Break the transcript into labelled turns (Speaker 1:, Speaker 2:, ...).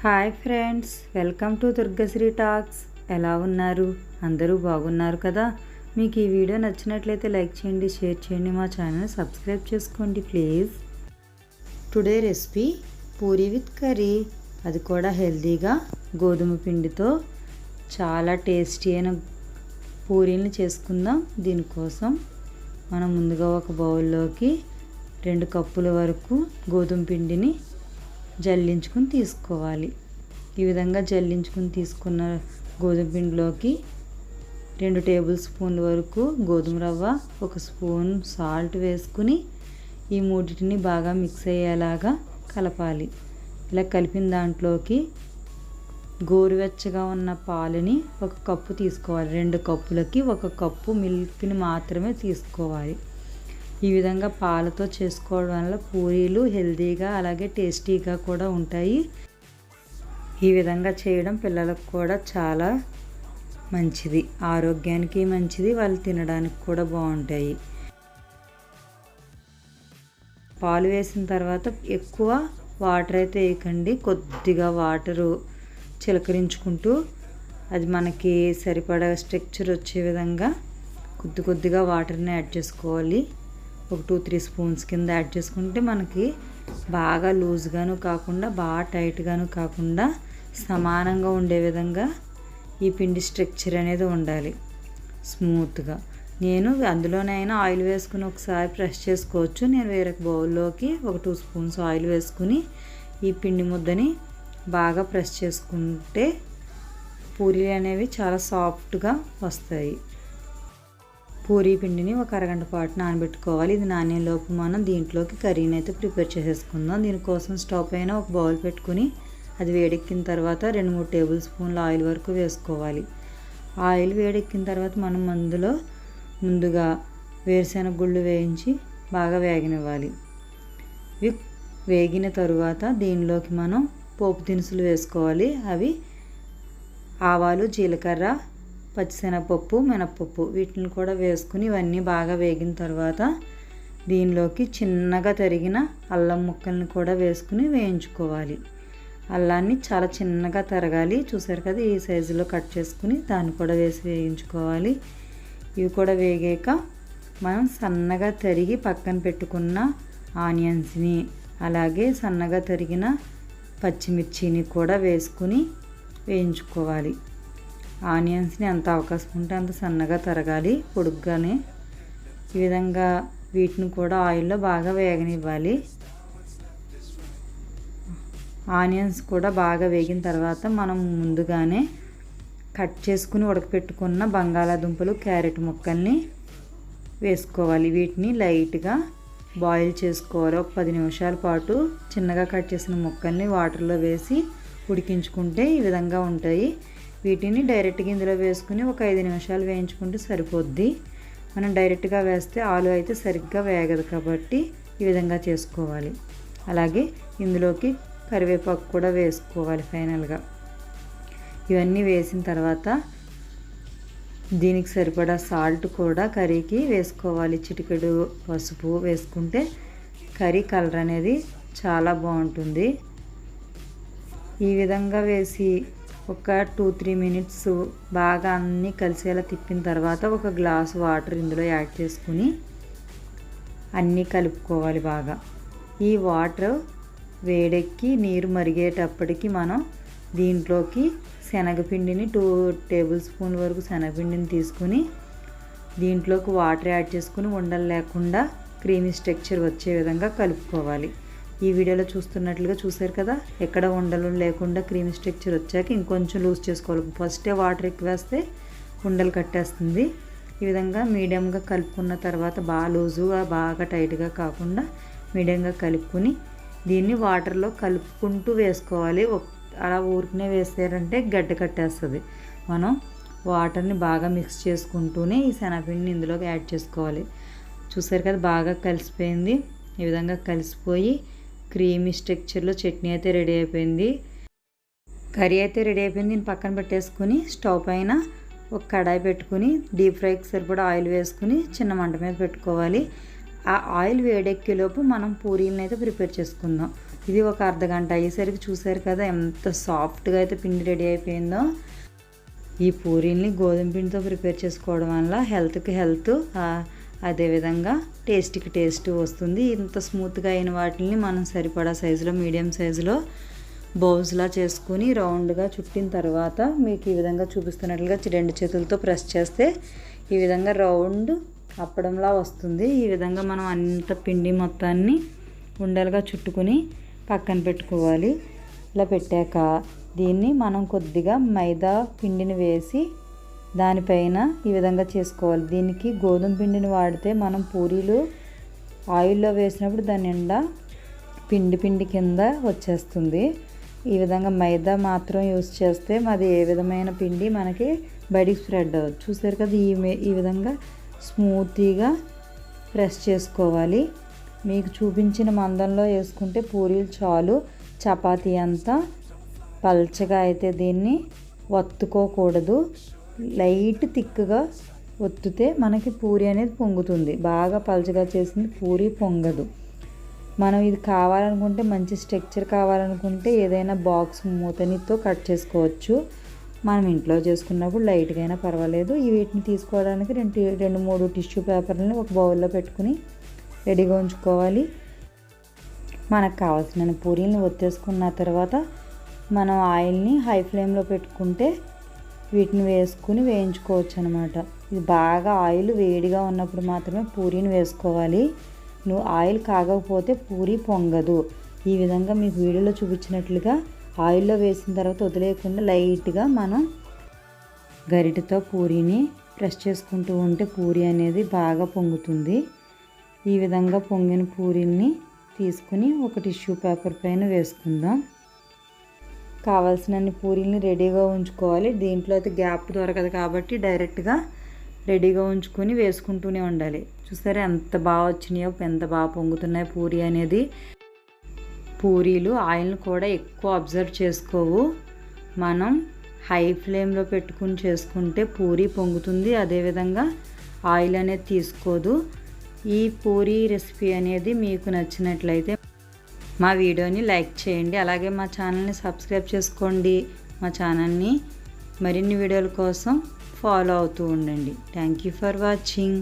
Speaker 1: Hi friends welcome to Durgasri talks. ఎలా ఉన్నారు? అందరూ బాగున్నారు కదా? మీకు ఈ వీడియో నచ్చినట్లయితే లైక్ చేయండి షేర్ చేయండి మా ఛానల్ సబ్స్క్రైబ్ చేసుకోండి please. Today recipe puri with curry. అది కూడా హెల్తీగా గోధుమ పిండితో చాలా టేస్టీ అయిన పూరీలను చేసుకుందాం. దీనికోసం మనం ముందుగా ఒక బౌల్లోకి రెండు కప్పుల వరకు గోధుమ పిండిని జల్లించుకుని తీసుకోవాలి. ఈ విధంగా జల్లించుకుని తీసుకున్న గోధుమ పిండిలోకి రెండు టేబుల్ స్పూన్ల వరకు గోధుమ రవ్వ ఒక స్పూన్ సాల్ట్ వేసుకుని ఈ మూడింటిని బాగా మిక్స్ అయ్యేలాగా కలపాలి. ఇలా కలిపిన దాంట్లోకి గోరువెచ్చగా ఉన్న పాలని ఒక కప్పు తీసుకోవాలి. రెండు కప్పులకి ఒక కప్పు మిల్క్ని మాత్రమే తీసుకోవాలి. ఈ విధంగా పాలతో చేసుకోవడం వల్ల పూరీలు హెల్తీగా అలాగే టేస్టీగా కూడా ఉంటాయి. ఈ విధంగా చేయడం పిల్లలకు కూడా చాలా మంచిది. ఆరోగ్యానికి మంచిది వాళ్ళు తినడానికి కూడా బాగుంటాయి. పాలు వేసిన తర్వాత ఎక్కువ వాటర్ అయితే వేయకండి. కొద్దిగా వాటరు చిలకరించుకుంటూ అది మనకి సరిపడా స్ట్రక్చర్ వచ్చే విధంగా కొద్ది కొద్దిగా వాటర్ని యాడ్ చేసుకోవాలి. ఒక టూ త్రీ స్పూన్స్ కింద యాడ్ చేసుకుంటే మనకి బాగా లూజ్గాను కాకుండా బాగా టైట్గాను కాకుండా సమానంగా ఉండే విధంగా ఈ పిండి స్ట్రక్చర్ అనేది ఉండాలి. స్మూత్గా. నేను అందులోనైనా ఆయిల్ వేసుకుని ఒకసారి ప్రెస్ చేసుకోవచ్చు. నేను వేరే బౌల్లోకి ఒక టూ స్పూన్స్ ఆయిల్ వేసుకుని ఈ పిండి ముద్దని బాగా ప్రెస్ చేసుకుంటే పూరీలు అనేవి చాలా సాఫ్ట్గా వస్తాయి. పూరీ పిండిని ఒక అరగంట పాటు నానబెట్టుకోవాలి. ఇది నానేలోపు మనం దీంట్లోకి కర్రీని అయితే ప్రిపేర్ చేసేసుకుందాం. దీనికోసం స్టవ్ పైన ఒక బౌల్ పెట్టుకుని అది వేడెక్కిన తర్వాత రెండు మూడు టేబుల్ స్పూన్ల ఆయిల్ వరకు వేసుకోవాలి. ఆయిల్ వేడెక్కిన తర్వాత మనం అందులో ముందుగా వేరుశెనగ గుళ్ళు వేయించి బాగా వేగనివ్వాలి. ఇవి వేగిన తరువాత దీనిలోకి మనం పోపు దినుసులు వేసుకోవాలి. అవి ఆవాలు జీలకర్ర పచ్చిశనగపప్పు మినప్పప్పు వీటిని కూడా వేసుకుని ఇవన్నీ బాగా వేగిన తర్వాత దీనిలోకి చిన్నగా తరిగిన అల్లం ముక్కల్ని కూడా వేసుకుని వేయించుకోవాలి. అల్లాన్ని చాలా చిన్నగా తరగాలి. చూసారు కదా ఈ సైజులో కట్ చేసుకుని దాన్ని కూడా వేసి వేయించుకోవాలి. ఇవి కూడా వేగాక మనం సన్నగా తరిగి పక్కన పెట్టుకున్న ఆనియన్స్ని అలాగే సన్నగా తరిగిన పచ్చిమిర్చిని కూడా వేసుకుని వేయించుకోవాలి. ఆనియన్స్ని ఎంత అవకాశం ఉంటే అంత సన్నగా తరగాలి పొడుగ్గానే. ఈ విధంగా వీటిని కూడా ఆయిల్లో బాగా వేగనివ్వాలి. ఆనియన్స్ కూడా బాగా వేగిన తర్వాత మనం ముందుగానే కట్ చేసుకుని ఉడకపెట్టుకున్న బంగాళాదుంపలు క్యారెట్ ముక్కల్ని వేసుకోవాలి. వీటిని లైట్గా బాయిల్ చేసుకోవాలి. ఒక పది నిమిషాల పాటు చిన్నగా కట్ చేసిన ముక్కల్ని వాటర్లో వేసి ఉడికించుకుంటే ఈ విధంగా ఉంటాయి. వీటిని డైరెక్ట్గా ఇందులో వేసుకుని ఒక ఐదు నిమిషాలు వేయించుకుంటే సరిపోద్ది. మనం డైరెక్ట్గా వేస్తే ఆలు అయితే సరిగ్గా వేగదు కాబట్టి ఈ విధంగా చేసుకోవాలి. అలాగే ఇందులోకి కరివేపాకు కూడా వేసుకోవాలి ఫైనల్గా. ఇవన్నీ వేసిన తర్వాత దీనికి సరిపడా సాల్ట్ కూడా కర్రీకి వేసుకోవాలి. చిటికెడు పసుపు వేసుకుంటే కర్రీ కలర్ అనేది చాలా బాగుంటుంది. ఈ విధంగా వేసి ఒక టూ త్రీ మినిట్స్ బాగా అన్నీ కలిసేలా తిప్పిన తర్వాత ఒక గ్లాస్ వాటర్ ఇందులో యాడ్ చేసుకుని అన్నీ కలుపుకోవాలి బాగా. ఈ వాటర్ వేడెక్కి నీరు మరిగేటప్పటికి మనం దీంట్లోకి శనగపిండిని టూ టేబుల్ స్పూన్ వరకు శనగపిండిని తీసుకుని దీంట్లోకి వాటర్ యాడ్ చేసుకుని ఉండలు లేకుండా క్రీమీ స్ట్రక్చర్ వచ్చే విధంగా కలుపుకోవాలి. ఈ వీడియోలో చూస్తున్నట్లుగా చూసారు కదా? ఎక్కడ ఉండలు లేకుండా క్రీమ్ స్ట్రక్చర్ వచ్చాక ఇంకొంచెం లూజ్ చేసుకోవాలి. ఫస్టే వాటర్ ఎక్కువ వేస్తే ఉండలు కట్టేస్తుంది. ఈ విధంగా మీడియంగా కలుపుకున్న తర్వాత బాగా లూజుగా బాగా టైట్గా కాకుండా మీడియంగా కలుపుకుని దీన్ని వాటర్లో కలుపుకుంటూ వేసుకోవాలి. అలా ఊరికనే వేసారంటే గడ్డ కట్టేస్తుంది. మనం వాటర్ని బాగా మిక్స్ చేసుకుంటూనే ఈ శనగపిండిని ఇందులోకి యాడ్ చేసుకోవాలి. చూసారు కదా? బాగా కలిసిపోయింది. ఈ విధంగా కలిసిపోయి క్రీమీ స్ట్రక్చర్లో చట్నీ అయితే రెడీ అయిపోయింది. కర్రీ అయితే రెడీ అయిపోయింది. దీన్ని పక్కన పెట్టేసుకుని స్టవ్ పైన ఒక కడాయి పెట్టుకుని డీప్ ఫ్రైకి సరిపడా ఆయిల్ వేసుకుని చిన్న మంట మీద పెట్టుకోవాలి. ఆ ఆయిల్ వేడెక్కేలోపు మనం పూరీలను అయితే ప్రిపేర్ చేసుకుందాం. ఇది ఒక అర్ధ గంట అయ్యేసరికి చూసారు కదా ఎంత సాఫ్ట్గా అయితే పిండి రెడీ అయిపోయిందో. ఈ పూరీల్ని గోధుమ పిండితో ప్రిపేర్ చేసుకోవడం వల్ల హెల్త్కి హెల్త్ అదేవిధంగా టేస్ట్కి టేస్ట్ వస్తుంది. ఇంత స్మూత్గా అయిన వాటిని మనం సరిపడా సైజులో మీడియం సైజులో బౌల్స్లా చేసుకుని రౌండ్గా చుట్టిన తర్వాత మీకు ఈ విధంగా చూపిస్తున్నట్లుగా రెండు చేతులతో ప్రెస్ చేస్తే ఈ విధంగా రౌండ్ అప్పడంలా వస్తుంది. ఈ విధంగా మనం అంత పిండి మొత్తాన్ని ఉండలుగా చుట్టుకుని పక్కన పెట్టుకోవాలి. ఇలా పెట్టాక దీన్ని మనం కొద్దిగా మైదా పిండిని వేసి దానిపైన ఈ విధంగా చేసుకోవాలి. దీనికి గోధుమ పిండిని వాడితే మనం పూరీలు ఆయిల్లో వేసినప్పుడు దాని నిండా పిండి పిండి కింద వచ్చేస్తుంది. ఈ విధంగా మైదా మాత్రం యూస్ చేస్తే మాది ఏ విధమైన పిండి మనకి బయటికి స్ప్రెడ్ అవ్వదు. చూసారు కదా ఈ ఈ విధంగా స్మూతీగా ప్రెస్ చేసుకోవాలి. మీకు చూపించిన మందంలో వేసుకుంటే పూరీలు చాలు. చపాతీ అంతా పల్చగా అయితే దీన్ని వత్తుకోకూడదు లైట్ థిక్గా ఒత్తితే మనకి పూరి అనేది పొంగుతుంది. బాగా పలచగా చేసింది పూరి పొంగదు. మనం ఇది కావాలనుకుంటే మంచి స్ట్రక్చర్ కావాలనుకుంటే ఏదైనా బాక్స్ మూతనితో కట్ చేసుకోవచ్చు. మనం ఇంట్లో చేసుకున్నప్పుడు లైట్గా అయినా పర్వాలేదు. వీటిని తీసుకోవడానికి రెండు రెండు మూడు టిష్యూ పేపర్లని ఒక బౌల్లో పెట్టుకుని రెడీగా ఉంచుకోవాలి. మనకు కావాల్సిన పూరీలను ఒత్తేసుకున్న తర్వాత మనం ఆయిల్ని హై ఫ్లేమ్లో పెట్టుకుంటే వీటిని వేసుకుని వేయించుకోవచ్చు అనమాట ఇది బాగా ఆయిల్ వేడిగా ఉన్నప్పుడు మాత్రమే పూరీని వేసుకోవాలి. నువ్వు ఆయిల్ కాగకపోతే పూరి పొంగదు. ఈ విధంగా మీకు వీడియోలో చూపించినట్లుగా ఆయిల్లో వేసిన తర్వాత వదిలేయకుండా లైట్గా మనం గరిటతో పూరీని ప్రెస్ చేసుకుంటూ ఉంటే పూరి అనేది బాగా పొంగుతుంది. ఈ విధంగా పొంగిన పూరీని తీసుకుని ఒక టిష్యూ పేపర్ పైన వేసుకుందాం. కావాల్సినన్ని పూరీని రెడీగా ఉంచుకోవాలి. దీంట్లో అయితే గ్యాప్ దొరకదు కాబట్టి డైరెక్ట్గా రెడీగా ఉంచుకొని వేసుకుంటూనే ఉండాలి. చూసారా ఎంత బాగా వచ్చినాయో ఎంత బాగా పొంగుతున్నాయి పూరి అనేది. పూరీలు ఆయిల్ని కూడా ఎక్కువ అబ్జర్వ్ చేసుకోవు. మనం హై ఫ్లేమ్లో పెట్టుకుని చేసుకుంటే పూరి పొంగుతుంది. అదేవిధంగా ఆయిల్ అనేది తీసుకోదు. ఈ పూరి రెసిపీ అనేది మీకు నచ్చినట్లయితే మా వీడియోని లైక్ చేయండి అలాగే మా ఛానల్ని సబ్స్క్రైబ్ చేసుకోండి. మా ఛానల్ని మరిన్ని వీడియోల కోసం ఫాలో అవుతూ ఉండండి. Thank you for watching